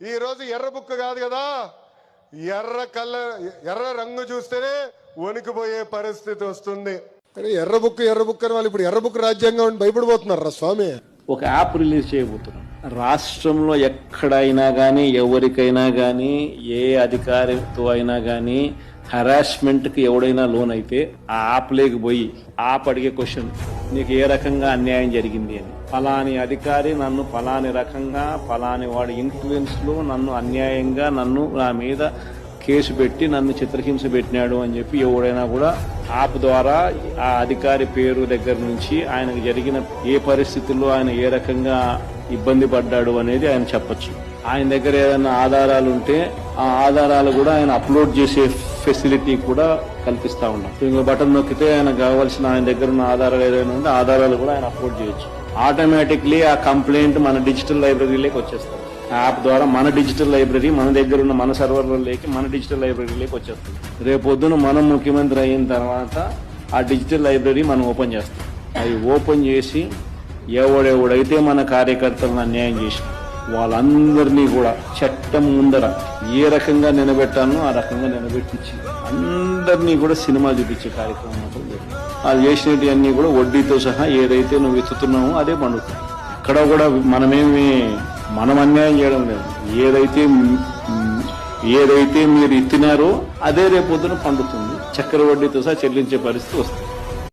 ఈ రోజు ఎర్ర బుక్ కాదు కదా. ఎర్ర కళ్ళ ఎర్ర రంగు చూస్తేనే వణికిపోయే పరిస్థితి వస్తుంది. ఎర్ర బుక్ ఎర్ర బుక్ అని వాళ్ళు ఇప్పుడు ఎర్ర బుక్ రాజ్యాంగం అని భయపడిపోతున్నారు రా స్వామి? ఒక యాప్ రిలీజ్ చేయబోతున్నాం. రాష్ట్రంలో ఎక్కడైనా కానీ ఎవరికైనా కానీ ఏ అధికారితో అయినా కానీ హరాస్మెంట్కి ఎవడైనా లోన్ అయితే ఆ యాప్ లేకపోయి యాప్ అడిగే క్వశ్చన్ నీకు ఏ రకంగా అన్యాయం జరిగింది అని. ఫలాని అధికారి నన్ను ఫలాని రకంగా ఫలాని వాడి ఇన్ఫ్లుయెన్స్లో నన్ను అన్యాయంగా నన్ను నా మీద కేసు పెట్టి నన్ను చిత్రహింస పెట్టినాడు అని చెప్పి ఎవడైనా కూడా యాప్ ద్వారా ఆ అధికారి పేరు దగ్గర నుంచి ఆయనకు జరిగిన ఏ పరిస్థితుల్లో ఆయన ఏ రకంగా ఇబ్బంది పడ్డాడు అనేది ఆయన చెప్పచ్చు. ఆయన దగ్గర ఏదైనా ఆధారాలు ఉంటే ఆ ఆధారాలు కూడా ఆయన అప్లోడ్ చేసే ఫెసిలిటీ కూడా కల్పిస్తా ఉన్నాం. ఇంకో బటన్ నొక్కితే ఆయన కావాల్సిన ఆయన దగ్గర ఉన్న ఆధారాలు ఏదైనా ఉంటే ఆధారాలు కూడా ఆయన అప్లోడ్ చేయొచ్చు. ఆటోమేటిక్లీ ఆ కంప్లైంట్ మన డిజిటల్ లైబ్రరీలోకి వచ్చేస్తుంది. యాప్ ద్వారా మన డిజిటల్ లైబ్రరీ మన దగ్గర ఉన్న మన సర్వర్లలోకి మన డిజిటల్ లైబ్రరీలోకి వచ్చేస్తుంది. రేపొద్దున మనం ముఖ్యమంత్రి అయిన తర్వాత ఆ డిజిటల్ లైబ్రరీ మనం ఓపెన్ చేస్తాం. అది ఓపెన్ చేసి ఎవడెవడైతే మన కార్యకర్తలను అన్యాయం చేసి వాళ్ళందరినీ కూడా చట్టం ముందర ఏ రకంగా నిలబెట్టానో ఆ రకంగా నిలబెట్టించి అందరినీ కూడా సినిమా చూపించే కార్యక్రమం వాళ్ళు అది చేసినవి అన్నీ కూడా వడ్డీతో సహా ఏదైతే నువ్వు ఎత్తుతున్నావో అదే పండుతుంది. ఎక్కడ కూడా మనమేమి మనం అన్యాయం చేయడం లేదు. ఏదైతే ఏదైతే మీరు ఇత్తినారో అదే రేపొద్దున పండుతుంది. చక్కెర వడ్డీతో సహా చెల్లించే పరిస్థితి వస్తుంది.